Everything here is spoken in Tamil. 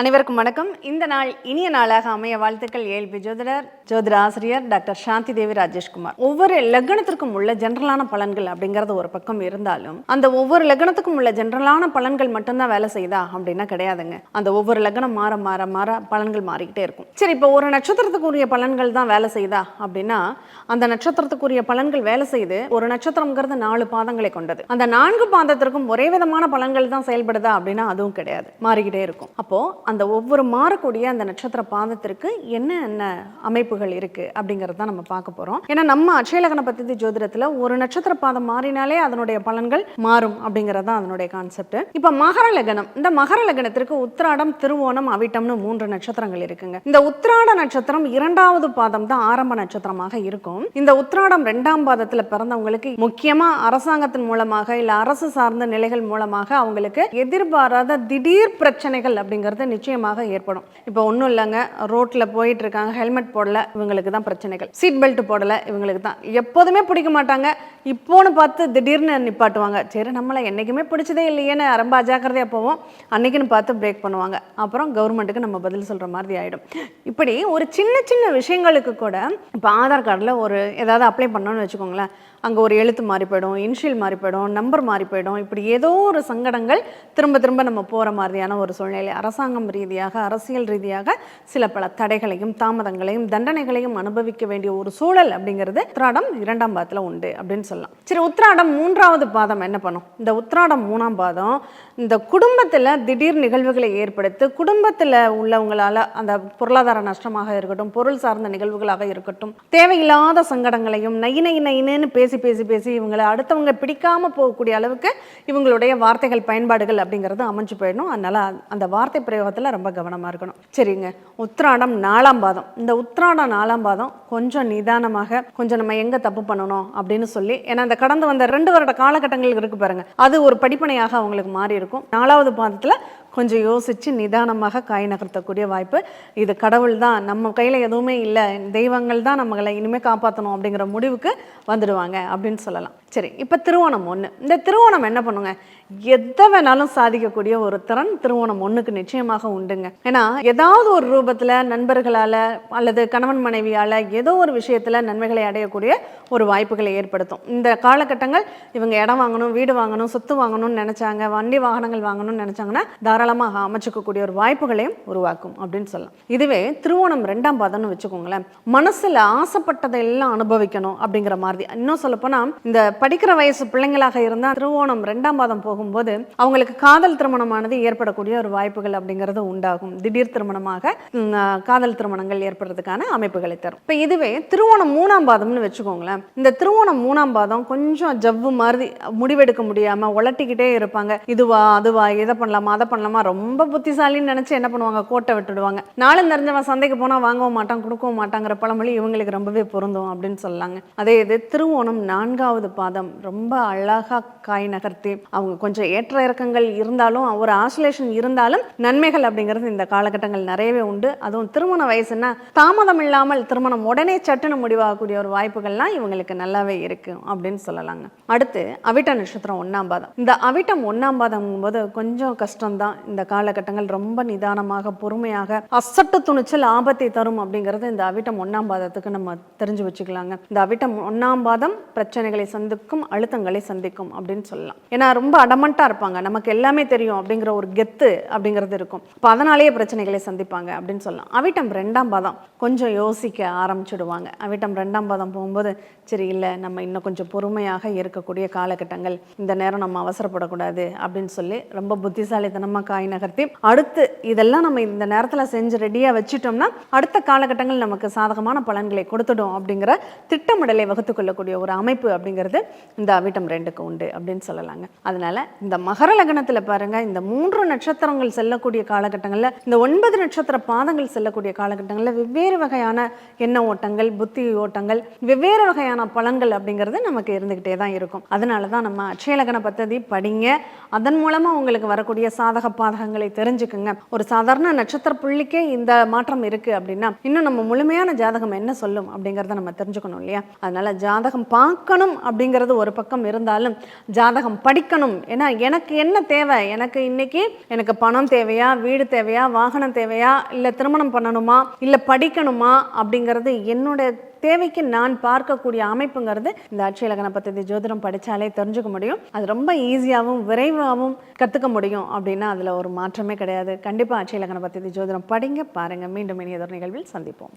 அனைவருக்கும் வணக்கம். இந்த நாள் இனிய நாளாக அமைய வாழ்த்துக்கள் ஏல்பி ஜோதிடர் ஜோதிட ஆசிரியர் டாக்டர் சாந்தி தேவி ராஜேஷ்குமார் ஒவ்வொரு லக்னத்திற்கும் உள்ள ஜென்ரலான பலன்கள் அப்படிங்கிறது ஒரு பக்கம் இருந்தாலும் அந்த ஒவ்வொரு லக்னத்துக்கும் உள்ள ஜென்ரலான பலன்கள் மட்டும்தான் வேலை செய்யுதா அப்படின்னா கிடையாதுங்க. அந்த ஒவ்வொரு லக்னம் மாற மாற மாற பலன்கள் மாறிக்கிட்டே இருக்கும். சரி இப்போ ஒரு நட்சத்திரத்துக்குரிய பலன்கள் தான் வேலை செய்யுதா அப்படின்னா அந்த நட்சத்திரத்துக்குரிய பலன்கள் வேலை செய்து ஒரு நட்சத்திரம்ங்கிறது நாலு பாதங்களை கொண்டது. அந்த நான்கு பாதத்திற்கும் ஒரே விதமான பலன்கள் தான் செயல்படுதா அப்படின்னா அதுவும் கிடையாது. மாறிக்கிட்டே இருக்கும். அப்போ அந்த ஒவ்வொரு மாறக்கூடிய அந்த நட்சத்திர பாதத்திற்கு என்ன என்ன அமைப்புகள் இருக்கு அப்படிங்கிறது தான் நம்ம பார்க்க போறோம். ஏன்னா நம்ம அச்சயலகன பத்தி ஜோதிடத்துல ஒரு நட்சத்திர பாதம் மாறினாலே அதனுடைய பலன்கள் மாறும் அப்படிங்கிறது தான் அதனுடைய கான்செப்ட் இப்போ மகர லக்னம் இந்த மகர லக்னத்திற்கு உத்திராடம் திருவோணம் அவிட்டம்னு மூன்று நட்சத்திரங்கள் இருக்குங்க. இந்த உத்திராட நட்சத்திரம் இரண்டாவது பாதம் தான் ஆரம்ப நட்சத்திரமாக இருக்கும். இந்த உத்திராடம் ரெண்டாம் பாதத்துல பிறந்தவங்களுக்கு முக்கியமா அரசாங்கத்தின் மூலமாக இல்ல அரசு சார்ந்த நிலைகள் மூலமாக அவங்களுக்கு எதிர்பாராத திடீர் பிரச்சனைகள் அப்படிங்கிறது நிச்சயமாக ஏற்படும். இப்போ ஒன்றும் இல்லைங்க ரோட்டில் போயிட்டு இருக்காங்க ஹெல்மெட் போடல இவங்களுக்கு தான் பிரச்சனைகள். சீட் பெல்ட் போடலை இவங்களுக்கு தான். எப்போதுமே பிடிக்க மாட்டாங்க. இப்போன்னு பார்த்து திடீர்னு நிப்பாட்டுவாங்க. சரி நம்மளை என்னைக்குமே பிடிச்சதே இல்லையேன்னு ரொம்ப அஜாக்கிரதையாக போவோம். அன்னைக்குன்னு பார்த்து பிரேக் பண்ணுவாங்க. அப்புறம் கவர்மெண்ட்டுக்கு நம்ம பதில் சொல்கிற மாதிரி ஆகிடும் இப்படி ஒரு சின்ன சின்ன விஷயங்களுக்கு கூட இப்போ ஆதார் கார்டில் ஒரு ஏதாவது அப்ளை பண்ணோன்னு வச்சுக்கோங்களேன். அங்கே ஒரு எழுத்து மாறி போயிடும் இன்ஷியல் மாறி போயிடும் நம்பர் மாறி போயிடும். இப்படி ஏதோ ஒரு சங்கடங்கள் திரும்ப திரும்ப நம்ம போகிற மாதிரியான ஒரு சூழ்நிலை. அரசாங்கம் ரீதியாக அரசியல் ரீதியாக சில பல தடைகளையும் தாமதங்களையும் தண்டனைகளையும் அனுபவிக்க வேண்டிய ஒரு சூழல் அப்படிங்கிறது உத்ராடம் இரண்டாம் பாதத்தில் உண்டு அப்படின்னு சொல்லலாம். சரி உத்ராடம் மூன்றாவது பாதம் என்ன பண்ணும்? இந்த உத்ராடம் மூணாம் பாதம் இந்த குடும்பத்தில் திடீர் நிகழ்வுகளை ஏற்படுத்தி குடும்பத்தில் உள்ளவங்களால் அந்த பொருளாதார நஷ்டமாக இருக்கட்டும் பொருள் சார்ந்த நிகழ்வுகளாக இருக்கட்டும் தேவையில்லாத சங்கடங்களையும் நை நை நைன்னு பேசி பேசி பேசி இவங்களை அடுத்தவங்க பிடிக்காமல் போகக்கூடிய அளவுக்கு இவங்களுடைய வார்த்தைகள் பயன்பாடுகள் அப்படிங்கிறது அமைஞ்சு போயிடணும். அதனால் அந்த வார்த்தை பிரயோகத்தில் ரொம்ப கவனமாக இருக்கணும். சரிங்க. உத்ராடம் நாலாம் பாதம். இந்த உத்ராடம் நாலாம் பாதம் கொஞ்சம் நிதானமாக கொஞ்சம் நம்ம எங்கே தப்பு பண்ணணும் அப்படின்னு சொல்லி ஏன்னா அந்த கடந்து வந்த ரெண்டு வருட காலகட்டங்கள் இருக்கு பாருங்கள் அது ஒரு படிப்பனையாக அவங்களுக்கு மாறி இருக்கும் நாலாவது பாதத்தில் கொஞ்சம் யோசித்து நிதானமாக காய் நகர்த்தக்கூடிய வாய்ப்பு. இது கடவுள் தான். நம்ம கையில் எதுவுமே இல்லை. தெய்வங்கள் தான் நம்மளை இனிமேல் காப்பாற்றணும் அப்படிங்கிற முடிவுக்கு வந்துடுவாங்க அப்படின்னு சொல்லலாம். சரி இப்போ திருவோணம் ஒன்று இந்த திருவோணம் என்ன பண்ணுங்க? எதை வேணாலும் சாதிக்கக்கூடிய ஒரு திறன் திருவோணம் ஒன்றுக்கு நிச்சயமாக உண்டுங்க. ஏன்னா ஏதாவது ஒரு ரூபத்தில் நண்பர்களால் அல்லது கணவன் மனைவியால் ஏதோ ஒரு விஷயத்தில் நன்மைகளை அடையக்கூடிய ஒரு வாய்ப்புகளை ஏற்படுத்தும். இந்த காலகட்டங்கள் இவங்க இடம் வாங்கணும் வீடு வாங்கணும் சொத்து வாங்கணும்னு நினச்சாங்க வண்டி வாகனங்கள் வாங்கணும்னு நினச்சாங்கன்னா தாராளமாக அமைச்சுக்கக்கூடிய ஒரு வாய்ப்புகளையும் உருவாக்கும் அப்படின்னு சொல்லலாம். இதுவே திருவோணம் ரெண்டாம் பாதம்னு வச்சுக்கோங்களேன். மனசில் ஆசைப்பட்டதை எல்லாம் அனுபவிக்கணும் அப்படிங்கிற மாதிரி. இன்னும் சொல்லப்போனால் இந்த படிக்கிற வயசு பிள்ளைங்களாக இருந்தால் திருவோணம் ரெண்டாம் பாதம் போகும்போது அவங்களுக்கு காதல் திருமணமானது ஏற்படக்கூடிய ஒரு வாய்ப்புகள் அப்படிங்கிறது உண்டாகும். திடீர் திருமணமாக காதல் திருமணங்கள் ஏற்படுறதுக்கான அமைப்புகளை தரும். இப்போ இதுவே திருவோணம் மூணாம் பாதம்னு வச்சுக்கோங்களேன். இந்த திருவோணம் மூணாம் பாதம் கொஞ்சம் ஜவ்வு மாதிரி முடிவெடுக்க முடியாம உலட்டிக்கிட்டே இருப்பாங்க. இதுவா அதுவா இதை பண்ணலாமா அதை பண்ணலாமா ரொம்ப புத்திசாலின்னு நினைச்சு என்ன பண்ணுவாங்க? கோட்டை விட்டுடுவாங்க. நாளும் தெரிஞ்சவன் சந்தைக்கு போனா வாங்கவும் மாட்டான் கொடுக்கவும் மாட்டாங்கிற பழமொழி இவங்களுக்கு ரொம்பவே பொருந்தும் அப்படின்னு சொல்லலாங்க அதே இது திருவோணம் நான்காவது பாதம் ரொம்ப அழகா காய் நகர்த்தி அவங்க கொஞ்சம் ஏற்ற இறக்கங்கள் இருந்தாலும் ஒரு ஆசோலேஷன் இருந்தாலும் நன்மைகள் அப்படிங்கிறது இந்த காலகட்டங்கள் நிறையவே உண்டு. அதுவும் திருமண வயசுன்னா தாமதம் இல்லாமல் திருமணம் உடனே சட்டுன்னு முடிவாகக்கூடிய ஒரு வாய்ப்புகள்லாம் இவங்களுக்கு நல்லாவே இருக்கு அப்படின்னு சொல்லலாங்க. அடுத்து அவிட்ட நட்சத்திரம் ஒன்றாம் பாதம். இந்த அவிட்டம் ஒன்றாம் பாதம் போது கொஞ்சம் கஷ்டம்தான். இந்த காலகட்டங்கள் ரொம்ப நிதானமாக பொறுமையாக அசட்டு துணிச்சல் ஆபத்தை தரும் அப்படிங்கிறது இந்த அவிட்டம் ஒன்றாம் பாதத்துக்கு நம்ம தெரிஞ்சு வச்சுக்கலாங்க. இந்த அவிட்டம் ஒன்றாம் பாதம் பிரச்சனைகளை சந்திக்கும் அழுத்தங்களை சந்திக்கும் அப்படின்னு சொல்லலாம். ஏன்னா ரொம்ப அடமண்ட்டாக இருப்பாங்க. நமக்கு எல்லாமே தெரியும் அப்படிங்கிற ஒரு கெத்து அப்படிங்கிறது இருக்கும். இப்போ அதனாலேயே பிரச்சனைகளை சந்திப்பாங்க அப்படின்னு சொல்லலாம். அவிட்டம் ரெண்டாம் பாதம். கொஞ்சம் யோசிக்க ஆரம்பிச்சிடுவாங்க. அவிட்டம் ரெண்டாம் பாதம் போகும்போது சரி இல்லை நம்ம இன்னும் கொஞ்சம் பொறுமையாக இருக்கக்கூடிய காலகட்டங்கள். இந்த நேரம் நம்ம அவசரப்படக்கூடாது அப்படின்னு சொல்லி ரொம்ப புத்திசாலித்தனமாக காய் நகர்த்தி அடுத்து இதெல்லாம் நம்ம இந்த நேரத்தில் செஞ்சு ரெடியாக வச்சுட்டோம்னா அடுத்த காலகட்டங்கள் நமக்கு சாதகமான பலன்களை கொடுத்துடும் அப்படிங்கிற திட்டமிடலை வகுத்து கொள்ளக்கூடிய ஒரு அமைப்பு அப்படிங்கிறது இந்த அவிட்டம் ரெண்டுக்கு உண்டு அப்படின்னு சொல்லலாங்க. அதனால இந்த மகர லக்னத்தில் பாருங்க இந்த மூன்று நட்சத்திரங்கள் செல்லக்கூடிய காலகட்டங்களில் இந்த ஒன்பது நட்சத்திர பாதங்கள் செல்லக்கூடிய காலகட்டங்களில் வெவ்வேறு வகையான எண்ண ஓட்டங்கள் புத்தி ஓட்டங்கள் வெவ்வேறு வகையான பலன்கள் அப்படிங்கிறது நமக்கு இருந்துக்கிட்டே தான் இருக்கும். அதனால தான் நம்ம அட்சயலகன பத்ததி படிங்க. அதன் மூலமாக உங்களுக்கு வரக்கூடிய சாதக பாதகங்களை தெரிஞ்சுக்குங்க. ஒரு சாதாரண நட்சத்திர புள்ளிக்கே இந்த மாற்றம் இருக்கு அப்படின்னா இன்னும் நம்ம முழுமையான ஜாதகம் என்ன சொல்லும் அப்படிங்கிறத நம்ம தெரிஞ்சுக்கணும் இல்லையா? அதனால ஜாதகம் பார்க்கணும் அப்படிங்கிறது ஒரு பக்கம் இருந்தாலும் ஜாதகம் படிக்கணும். ஏன்னா எனக்கு என்ன தேவை? எனக்கு இன்னைக்கு எனக்கு பணம் தேவையா? வீடு தேவையா? வாகனம் தேவையா? இல்லை திருமணம் பண்ணணுமா? இல்லை படிக்கணுமா? அப்படிங்கிறது என்னுடைய தேவைக்கு நான் பார்க்கக்கூடிய அமைப்புங்கிறது இந்த அட்சயலகன பத்தி ஜோதிடம் படித்தாலே தெரிஞ்சுக்க முடியும். அது ரொம்ப ஈஸியாகவும் விரைவாகவும் கற்றுக்க முடியும் அப்படின்னா அதில் ஒரு மாற்றமே கிடையாது. கண்டிப்பாக அட்சயலகன பத்தி ஜோதிடம் படிங்க பாருங்கள் மீண்டும் இனியதொரு நிகழ்வில் சந்திப்போம்.